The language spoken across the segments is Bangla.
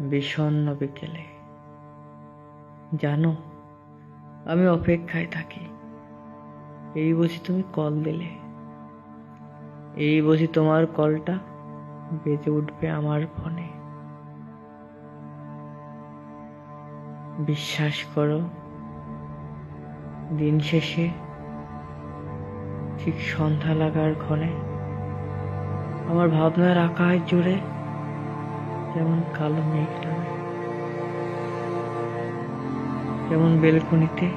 বিষণ্ণ বিকেলে। জানো, আমি অপেক্ষায় থাকি। এই বুঝি তুমি কল দিলে। এই বুঝি তোমার কলটা বেজে উঠবে আমার ফোনে। বিশ্বাস করো, দিন শেষে ঠিক সন্ধ্যা লাগার ক্ষণে আমার ভাবনার আকাশ জুড়ে যেমন কালো মেঘ নামে যেমন বেলকনিতে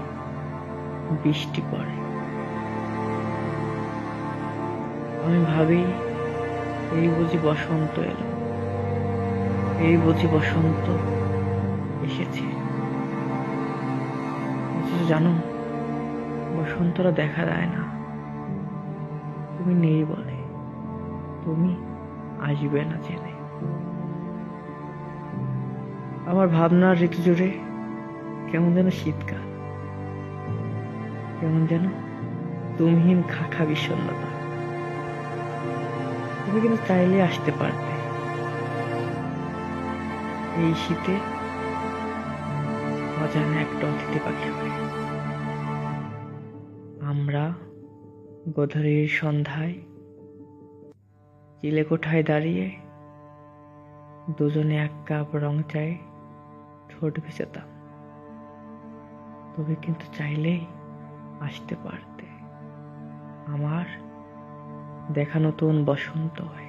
বৃষ্টি পড়ে। আমি ভাবি, এই বুঝি বসন্ত এলো, এই বুঝি বসন্ত এসেছে। জানো বসন্তরা দেখা যায় না। তুমি নেই বলে, তুমি আসবে না জেনে। আমার ভাবনার ঋতু জুড়ে কেমন যেন শীতকাল, কেমন যেন তুমহীন খাখা বিষণ্ণতা। তুমি কিন্তু চাইলে আসতে পারবে। এই শীতে অজানা একটা অতিথি পাখি আমরা গোধরের সন্ধ্যায় চিলে কোঠায় দাঁড়িয়ে দুজনে এক কাপ রং চায়ে ঠোঁট ভেজাতাম তবে কিন্তু চাইলেই আসতে পারতে। আমার দেখা নতুন বসন্ত হয়ে।